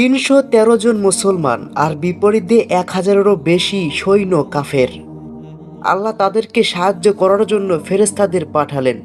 তিনশো তেরো জন মুসলমান আর বিপরীতে এক হাজারেরও বেশি সৈন্য কাফের। আল্লাহ তাদেরকে সাহায্য করার জন্য ফেরেস্তাদের পাঠালেন।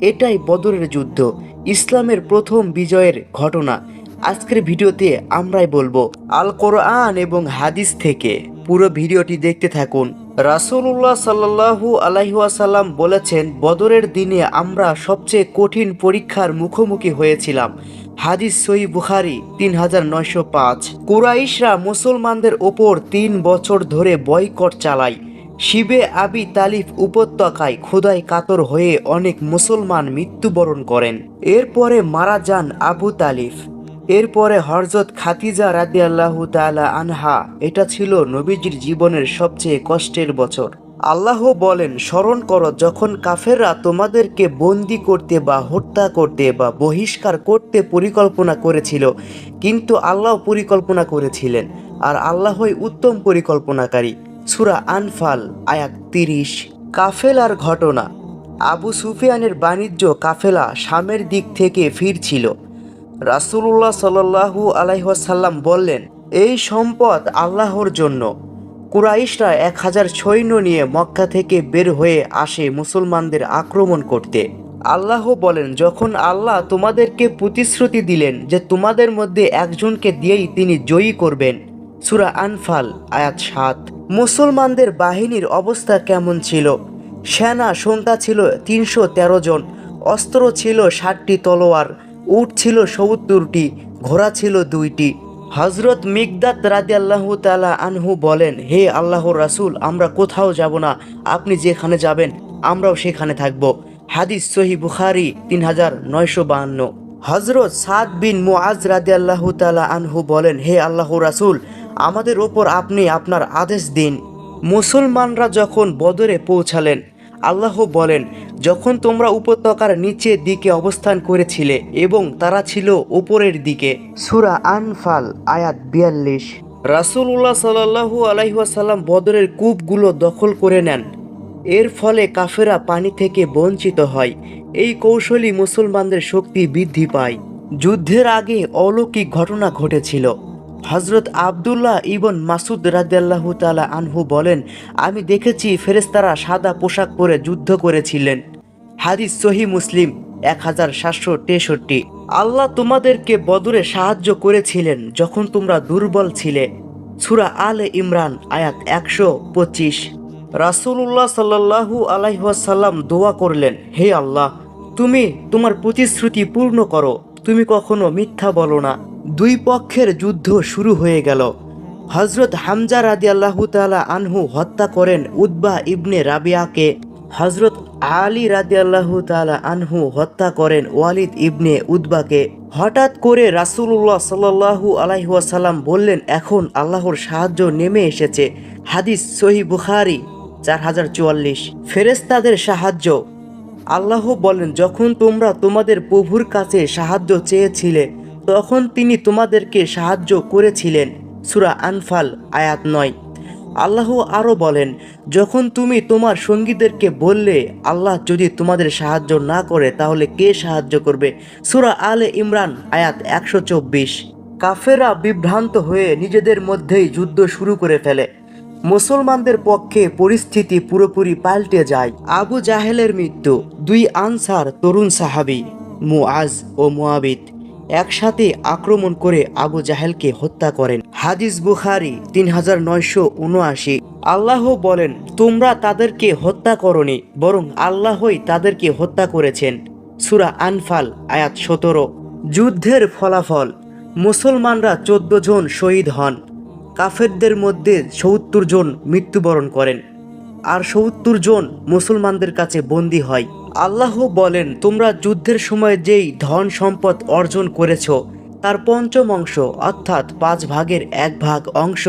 এটাই বদরের যুদ্ধ, ইসলামের প্রথম বিজয়ের ঘটনা। আজকের ভিডিওতে আমরাই বলব আল কোরআন এবং হাদিস থেকে। পুরো ভিডিওটি দেখতে থাকুন। রাসূলুল্লাহ সাল্লাল্লাহু আলাইহাসাল্লাম বলেছেন, বদরের দিনে আমরা সবচেয়ে কঠিন পরীক্ষার মুখোমুখি হয়েছিলাম। হাদিস সই বুখারি তিন হাজার নয়শো পাঁচ। কুরাইশরা মুসলমানদের ওপর তিন বছর ধরে বয়কট চালায়। শিবে আবি তালিফ উপত্যকায় ক্ষুদায় কাতর হয়ে অনেক মুসলমান মৃত্যুবরণ করেন। এরপরে মারা যান আবু তালিফ এরপরে হরজত খাতিজা রাদি আল্লাহ তালা আনহা, এটা ছিল নবীজির জীবনের সবচেয়ে কষ্টের বছর। আল্লাহ বলেন, স্মরণ করো, যখন কাফেররা তোমাদেরকে বন্দি করতে বা হত্যা করতে বা বহিষ্কার করতে পরিকল্পনা করেছিল, কিন্তু আল্লাহ পরিকল্পনা করেছিলেন, আর আল্লাহই উত্তম পরিকল্পনাকারী। সুরা আনফাল, আয়াত তিরিশ। কাফেলার ঘটনা। আবু সুফিয়ানের বাণিজ্য কাফেলা শামের দিক থেকে ফিরছিল। রাসূলুল্লাহ সাল্লাল্লাহু আলাইহাসাল্লাম বললেন, এই সম্পদ আল্লাহর জন্য। কুরাইশরা এক হাজার সৈন্য নিয়ে মক্কা থেকে বের হয়ে আসে মুসলমানদের আক্রমণ করতে। আল্লাহ বলেন, যখন আল্লাহ তোমাদেরকে প্রতিশ্রুতি দিলেন যে তোমাদের মধ্যে একজনকে দিয়েই তিনি জয়ী করবেন। সুরা আনফাল, আয়াত সাত। মুসলমানদের বাহিনীর অবস্থা কেমন ছিল? সেনা, সংখ্যা ছিল তিনশো তেরো জন, অস্ত্র ছিল ষাটটি তলোয়ার উট ছিল সত্তরটি, ঘোড়া ছিল দুইটি। হজরত মিগদাত রাজি আল্লাহ তালা আনহু বলেন, হে আল্লাহ রাসূল, আমরা কোথাও যাব না। আপনি যেখানে যাবেন, আমরাও সেখানে থাকব। হাদিস সহি বুখারি তিন হাজার নয়শো বাহান্ন। হজরত সাদ বিন মুআজ রাদি আল্লাহ তালা আনহু বলেন, হে আল্লাহ রাসূল, আমাদের ওপর আপনি আপনার আদেশ দিন। মুসলমানরা যখন বদরে পৌঁছালেন, আল্লাহ বলেন যখন তোমরা উপত্যকার নিচের দিকে অবস্থান করেছিলে এবং তারা ছিল উপরের দিকে। সুরা আনফাল আয়াত বিয়াল্লিশ। রাসূলুল্লাহ সাল্লাহু আলাইহাসাল্লাম বদরের কূপগুলো দখল করে নেন। এর ফলে কাফেরা পানি থেকে বঞ্চিত হয়। এই কৌশলী মুসলমানদের শক্তি বৃদ্ধি পায়। যুদ্ধের আগে অলৌকিক ঘটনা ঘটেছিল। হজরত আবদুল্লাহ ইবন মাসুদ রাদিয়াল্লাহ তালা আনহু বলেন, আমি দেখেছি ফেরেস্তারা সাদা পোশাক পরে যুদ্ধ করেছিলেন। হাদিস সহি মুসলিম এক হাজার সাতশো তেষট্টি। আল্লাহ তোমাদেরকে বদরে সাহায্য করেছিলেন যখন তোমরা দুর্বল ছিলে। সুরা আলে ইমরান, আয়াত একশো পঁচিশ। রাসূলুল্লাহ সাল্লাল্লাহু আলাইহাসাল্লাম দোয়া করলেন, হে আল্লাহ, তুমি তোমার প্রতিশ্রুতি পূর্ণ করো, তুমি কখনো মিথ্যা বলো না। দুই পক্ষের যুদ্ধ শুরু হয়ে গেল। হজরত হামজা রাদি আল্লাহ তালা আনহু হত্যা করেন উদ্বা ইবনে রাবিয়াকে। হজরত আলী রাদি আল্লাহ তালা আনহু হত্যা করেন ওয়ালিদ ইবনে উদ্বাকে হঠাৎ করে রাসূলুল্লাহ সাল্লাহু আলাইহাসাল্লাম বললেন, এখন আল্লাহর সাহায্য নেমে এসেছে। হাদিস সহি বুখারি, চার হাজার চুয়াল্লিশ। ফেরেস্তাদের সাহায্য। আল্লাহ বলেন, যখন তোমরা তোমাদের প্রভুর কাছে সাহায্য চেয়েছিলে তখন তিনি তোমাদেরকে সাহায্য করেছিলেন। সুরা আনফাল, আয়াত নয়। আল্লাহ আরও বলেন, যখন তুমি তোমার সঙ্গীদেরকে বললে, আল্লাহ যদি তোমাদের সাহায্য না করে, তাহলে কে সাহায্য করবে? সুরা আলে ইমরান, আয়াত একশো চব্বিশ। কাফেরা বিভ্রান্ত হয়ে নিজেদের মধ্যেই যুদ্ধ শুরু করে ফেলে। মুসলমানদের পক্ষে পরিস্থিতি পুরোপুরি পাল্টে যায়। আবু জাহেলের মৃত্যু। দুই আনসার তরুণ সাহাবি, মুআজ ও মুয়াবিদ একসাথে আক্রমণ করে আবু জাহেলকে হত্যা করেন। হাদিস বুখারি তিন হাজার নয়শো উনআশি। আল্লাহ বলেন, তোমরা তাদেরকে হত্যা করনি, বরং আল্লাহই তাদেরকে হত্যা করেছেন। সুরা আনফাল, আয়াত সতেরো। যুদ্ধের ফলাফল, মুসলমানরা চোদ্দ জন শহীদ হন। কাফেরদের মধ্যে সত্তর জন মৃত্যুবরণ করেন। আর সত্তর জন মুসলমানদের কাছে বন্দী হয়। আল্লাহ বলেন, তোমরা যুদ্ধের সময় যেই ধন সম্পদ অর্জন করেছ, তার পঞ্চম অংশ, অর্থাৎ পাঁচ ভাগের এক ভাগ অংশ,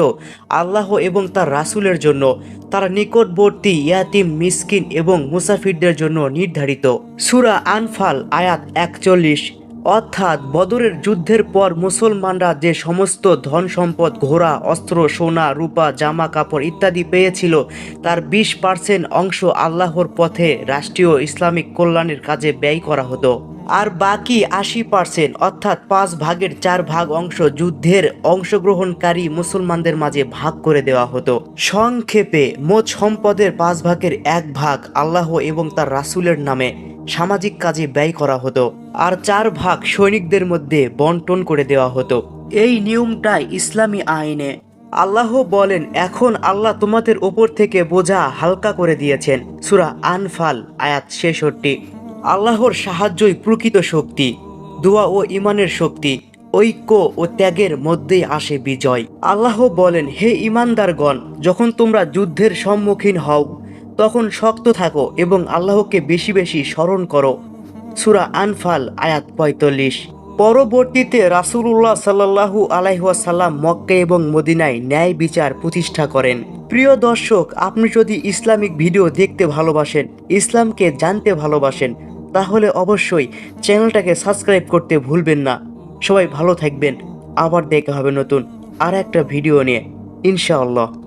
আল্লাহ এবং তার রাসুলের জন্য, তার নিকটবর্তী ইয়াতিম, মিসকিন এবং মুসাফিরদের জন্য নির্ধারিত। সুরা আনফাল, আয়াত একচল্লিশ। অর্থাৎ বদরের যুদ্ধের পর মুসলমানরা যে সমস্ত ধন সম্পদ, ঘোড়া, অস্ত্র, সোনা, রূপা, জামা, কাপড় ইত্যাদি পেয়েছিল, তার বিশ পার্সেন্ট অংশ আল্লাহর পথে রাষ্ট্রীয় ইসলামিক কল্যাণের কাজে ব্যয় করা হতো। আর বাকি আশি পার্সেন্ট, অর্থাৎ পাঁচ ভাগের চার ভাগ অংশ যুদ্ধের অংশগ্রহণকারী মুসলমানদের মাঝে ভাগ করে দেওয়া হতো। সংক্ষেপে, মোট সম্পদের পাঁচ ভাগের এক ভাগ আল্লাহ এবং তার রাসূলের নামে। সামাজিক কাজে ব্যয় করা হতো আর চার ভাগ সৈনিকদের মধ্যে বন্টন করে দেওয়া হতো। এই নিয়মটাই ইসলামী আইনে। আল্লাহ বলেন, এখন আল্লাহ তোমাদের ওপর থেকে বোঝা হালকা করে দিয়েছেন। সুরা আনফাল, আয়াত ছেষট্টি। আল্লাহর সাহায্যই প্রকৃত শক্তি, দোয়া ও ইমানের শক্তি, ঐক্য ও ত্যাগের মধ্যেই আসে বিজয়। আল্লাহ বলেন, হে ইমানদারগণ যখন তোমরা যুদ্ধের সম্মুখীন হও তখন শক্ত থাকো এবং আল্লাহকে বেশি বেশি স্মরণ করো। সুরা আনফাল, আয়াত পঁয়তাল্লিশ। পরবর্তীতে রাসূলুল্লাহ সাল্লাল্লাহু আলাইহাসাল্লাম মক্কা এবং মদিনায় ন্যায় বিচার প্রতিষ্ঠা করেন। প্রিয় দর্শক, আপনি যদি ইসলামিক ভিডিও দেখতে ভালোবাসেন, ইসলামকে জানতে ভালোবাসেন, তাহলে অবশ্যই চ্যানেলটাকে সাবস্ক্রাইব করতে ভুলবেন না। সবাই ভালো থাকবেন। আবার দেখা হবে নতুন আর একটা ভিডিও নিয়ে। ইনশাআল্লাহ।